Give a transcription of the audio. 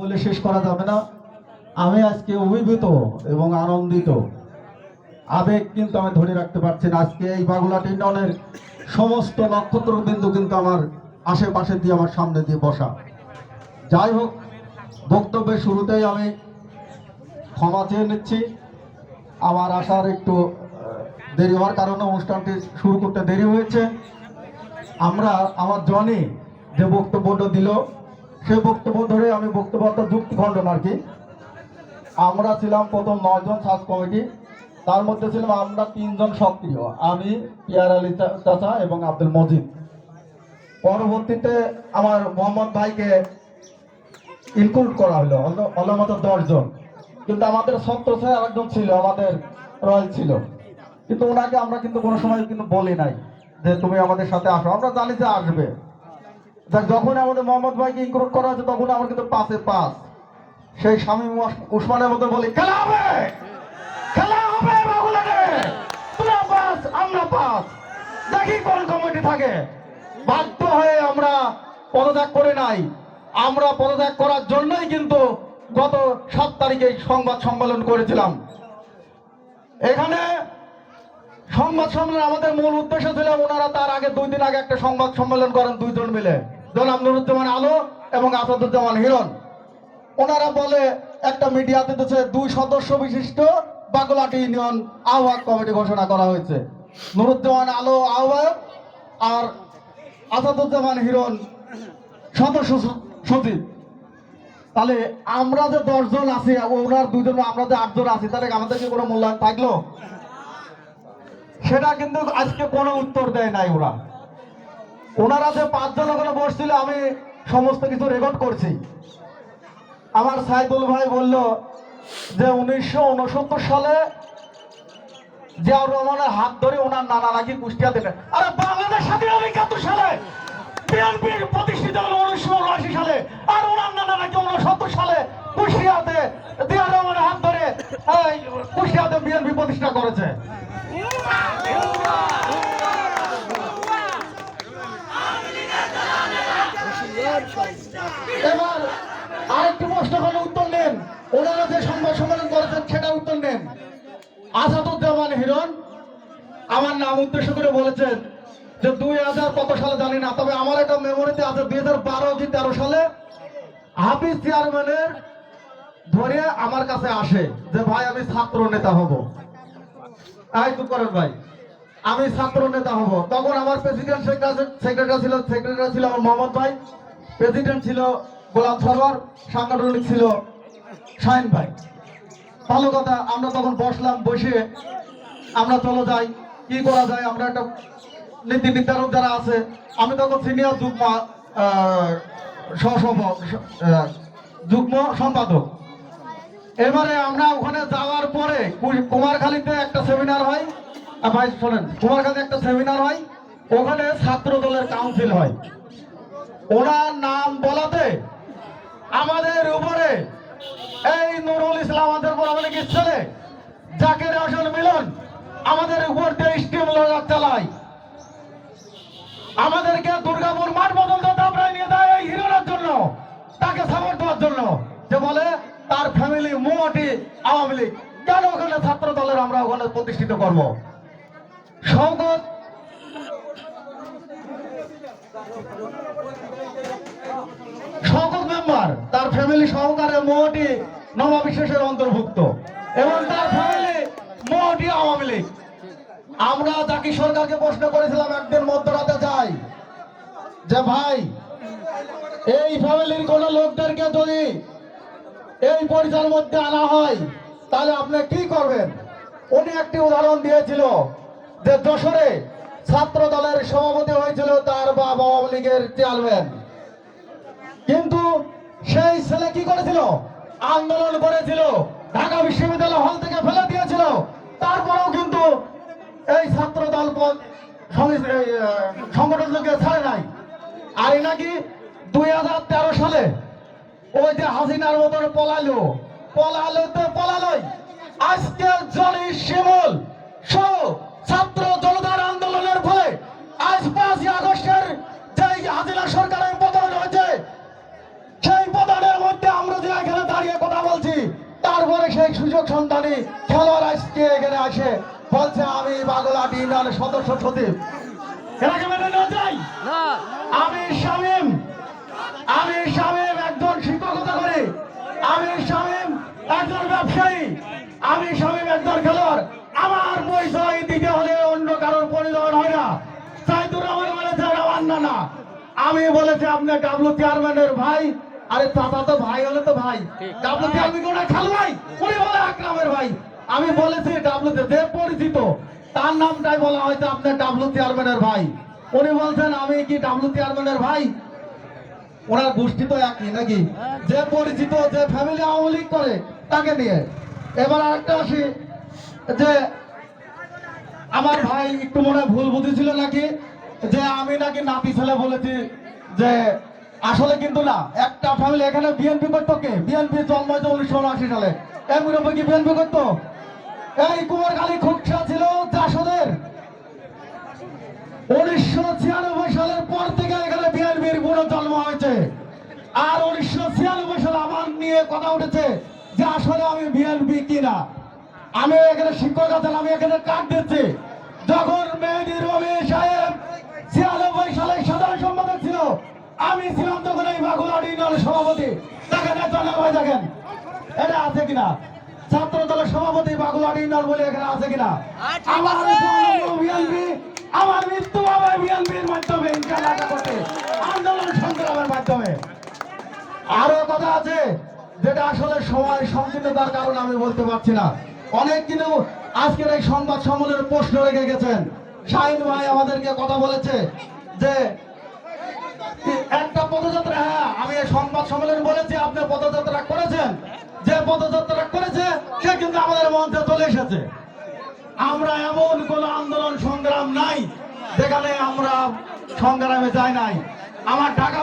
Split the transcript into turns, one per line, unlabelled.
বলে শেষ করা যাবে না। আমি আজকে অভিভূত এবং আনন্দিত। আবেগ কিন্তু আমি ধরে রাখতে পারছি না আজকে এই বাগুলাট ইউনিয়নের সমস্ত নক্ষত্র বিন্দু কিন্তু আমার আশেপাশে দিয়ে আমার সামনে দিয়ে বসা। যাই হোক, বক্তব্যের শুরুতেই আমি ক্ষমা চেয়ে নিচ্ছি। আমার আসার একটু দেরি হওয়ার কারণে অনুষ্ঠানটি শুরু করতে দেরি হয়েছে। আমরা, আমার জনি যে বক্তব্যটা দিল সেই বক্তব্য ধরে আমি বক্তব্যটা যুক্তি খণ্ডন আর কি আমরা ছিলাম প্রথম নয়জন সাজ কমিটি, তার মধ্যে ছিলাম আমরা তিনজন সক্রিয়, আমি, পিয়ার আলী চাচা এবং আব্দুল মজিদ। পরবর্তীতে আমার মোহাম্মদ ভাইকে ইনক্লুড করা হলো আমাদের দশজন। কিন্তু আমাদের সত্য স্যার আরেকজন ছিল, আমাদের রয়েল ছিল। কিন্তু ওনাকে আমরা কিন্তু কোনো সময় কিন্তু বলি নাই যে, তুমি আমাদের সাথে আসো। আমরা জানি যে আসবে। যখন আমাদের মোহাম্মদ ভাইকে ইনক্লুড করা হয়েছে, তখন আমার কিন্তু পাশে পাস সেই স্বামী উসমানের মতো বলি, খেলা হবে! খেলা হবে বাবুলাকে তোরা পাস আমরা পাস দেখি কোন কমিটি থাকে। বাধ্য হয়ে আমরা পদত্যাগ করে নাই। আমরা পদত্যাগ করার জন্যই কিন্তু গত সাত তারিখে সংবাদ সম্মেলন করেছিলাম। এখানে সংবাদ সম্মেলন আমাদের মূল উদ্দেশ্য ছিল, ওনারা তার আগে দুই দিন আগে একটা সংবাদ সম্মেলন করেন দুইজন মিলে। জনাব নুরুজ্জামান আলো এবং আসাদুজ্জামান হিরণ। ওনারা বলে, একটা মিডিয়াতে দিচ্ছে দুই সদস্য বিশিষ্ট, বাগলাটি ইউনিয়ন আহ্বায়ক কমিটি ঘোষণা করা হয়েছে। নুরুজ্জামান আলো আহ্বায়ক আর আসাদুজ্জামান হিরণ সদস্য সচিব। তাহলে আমরা যে দশজন আছি, ওনার দুইজন, আমরা যে আটজন আছি, তাহলে আমাদের কি কোনো মূল্যায়ন থাকল? সেটা কিন্তু আজকে কোনো উত্তর দেয় নাই ওরা। ওনারা যে পাঁচজন ওখানে বসছিল, আমি সমস্ত কিছু রেকর্ড করছি। আমার সাইদুল ভাই বলল যে উনিশশো উনসত্তর সালে জিয়াউর রহমানের হাত ধরে ওনার নানা নাকি কুষ্টিয়া দেবে আরে বাংলাদেশ স্বাধীন হবে একাত্তর সালে। বিএনপি প্রতিষ্ঠিত হলো উনিশশো উনআশি সালে। আর ওনার নানা নাকি উনসত্তর সালে কুষ্টিয়াতে জিয়াউর রহমানের হাত ধরে কুষ্টিয়াতে বিএনপি প্রতিষ্ঠা করেছে। এবার আরেকটি প্রশ্ন করে উত্তর নেন। ওনারা যে সংবাদ সম্মেলন করেছেন, সেটা উত্তর নেন। আসাদুজ্জামান হিরণ, আমার নাম উদ্দেশ্য করে বলেছেন যে দুই হাজার কত সালে জানি না, তবে আমার একটা মেমোরিতে আছে দুই হাজার বারো কি তেরো সালে। হাফিজ চেয়ারম্যানের ধরে আমার কাছে আসে যে, ভাই, আমি ছাত্র নেতা হব। তাই তো করেন ভাই। আমি ছাত্র নেতা হব। তখন আমার প্রেসিডেন্ট সেক্রেটারি ছিল সেক্রেটারি ছিল আমার মোহাম্মদ ভাই। প্রেসিডেন্ট ছিল গোলাম সরোয়ার, সাংগঠনিক ছিল শাহিন ভাই। ভালো কথা, আমরা তখন বসলাম, বসে আমরা চলো যাই। কি করা যায়? আমরা একটা নীতি নির্ধারক যারা আছে, আমি তখন সিনিয়র যুগ্ম যুগ্ম সম্পাদক। এবারে আমরা ওখানে যাওয়ার পরে কুমারখালীতে একটা সেমিনার হয়। ভাই, শোনেন, কুমারখালীতে একটা সেমিনার হয়। ওখানে ছাত্র দলের কাউন্সিল হয়। ওনার নাম বলাতে আমাদের উপরে এই নুরুল ইসলাম আমাদের কি ছেলে? জাকের আসল মিলন, আমাদের উপর দিয়ে স্টিম চালায়। আমাদেরকে দুর্গাপুর মাঠ পর্যন্ত দাবড়ায় নিয়ে দেয় এই হিরোর জন্য, তাকে সাপোর্ট দেওয়ার জন্য। যে বলে, তার ফ্যামিলি মোটি আওয়ামী লীগ। কেন ওখানে ছাত্র দলের আমরা ওখানে প্রতিষ্ঠিত করব? সৌগত সকল মেম্বার, তার ফ্যামিলি সহকারে মোটি নবাবিশ্বাসের অন্তর্ভুক্ত এবং তার ফ্যামিলি মোটি আওয়ামী লীগ। আমরা জাকি সরকারকে প্রশ্ন করেছিলাম একদিন মধ্যরাতে যাই, যে ভাই, এই ফ্যামিলির কোন লোকদেরকে যদি এই পরিচয়ের মধ্যে আনা হয়, তাহলে আপনি কি করবেন? উনি একটি উদাহরণ দিয়েছিল যে যশোরে ছাত্র দলের সভাপতি হয়েছিল তার বাবা আওয়ামী লীগের চেয়ারম্যান কিন্তু সেই ছেলে কি করেছিল? আন্দোলন করেছিল, ঢাকা বিশ্ববিদ্যালয় হল থেকে ফেলে দিয়েছিল। তারপরেও কিন্তু এই ছাত্র দল সংগঠনকে ছাড়ে নাই। আর নাকি দুই হাজার তেরো সালে ওই যে হাসিনার মতন পলালো। পলালো তো পলালোই। আজকে জলি শিমুল, সহ ছাত্র জনতার পাঁচই আগস্টের যেই সরকারের হয়েছে সেই প্রধানের মধ্যে আমরা যে এখানে দাঁড়িয়ে কথা বলছি তারপরে সেই সুযোগ সন্তানী খেলোয়াড় এখানে আসে
বলছে
আমি বাগলা সদস্য সচিব। যাই আমি স্বামী না না। আমি বলেছি আপনি ডাব্লু চেয়ারম্যানের ভাই আরে চাচা তো ভাই হলে তো ভাই। ডাব্লু চেয়ারম্যান কোন খাল ভাই? উনি বলে আকরামের ভাই। আমি বলেছি ডাব্লু যে পরিচিত তার নামটাই বলা হয়েছে আপনি ডাব্লু চেয়ারম্যানের ভাই। উনি বলছেন আমি কি ডাব্লু চেয়ারম্যানের ভাই? ওনার গোষ্ঠী তো একই নাকি? যে পরিচিত যে ফ্যামিলি আওয়ামী লীগ করে তাকে নিয়ে। এবার আরেকটা আসি যে আমার ভাই একটু মনে ভুল বুঝেছিল নাকি? যে আমি নাকি নাতি ছেলে বলেছি যে আসলে কিন্তু না, একটা ফ্যামিলি এখানে বিএনপি করতো কে? বিএনপি জন্ম হয়েছে উনিশশো উনআশি সালে। এমন কি বিএনপি করতো? এই কুমার কালী খুকসা ছিল জাসদের। উনিশশো ছিয়ানব্বই সালের পর থেকে এখানে বিএনপির জন্ম হয়েছে। আর উনিশশো ছিয়ানব্বই সালে আমার নিয়ে কথা উঠেছে যে আসলে আমি বিএনপি কিনা। আমি এখানে শিক্ষক আছেন আমি এখানে কাট দিচ্ছি। যখন মেহেদি রবি সাহেব ছিয়ানব্বই সালে সাধারণ সম্পাদক ছিল। আমি ছিলাম তখন এই বাগুলার ইউনিয়নের সভাপতি। দেখেন ভাই দেখেন। এটা আছে কিনা? ছাত্র দলের সভাপতি বাগুলার ইউনিয়ন বলে এখানে আছে কিনা?
হ্যাঁ,
আমার বিএনপি আমার মৃত্যু হবে বিএনপির মাধ্যমে ইনশাআল্লাহ করতে আন্দোলন সংগ্রামের মাধ্যমে। আরও কথা আছে যেটা আসলে সময় সংকীর্ণতার কারণে আমি বলতে পারছি না। অনেক কিন্তু আজকের এই সংবাদ সম্মেলনের প্রশ্ন রেখে গেছেন। শাহিন ভাই আমাদেরকে কথা বলেছে যে, একটা পদযাত্রা হ্যাঁ আমি সংবাদ সম্মেলন বলেছি, আপনি পদযাত্রা করেছেন। যে পদযাত্রা করেছে, সে কিন্তু আমাদের মঞ্চে চলে এসেছে। আমরা এমন কোন আন্দোলন, সংগ্রাম নাই, যেখানে আমরা সংগ্রামে যাই নাই। আমার ঢাকা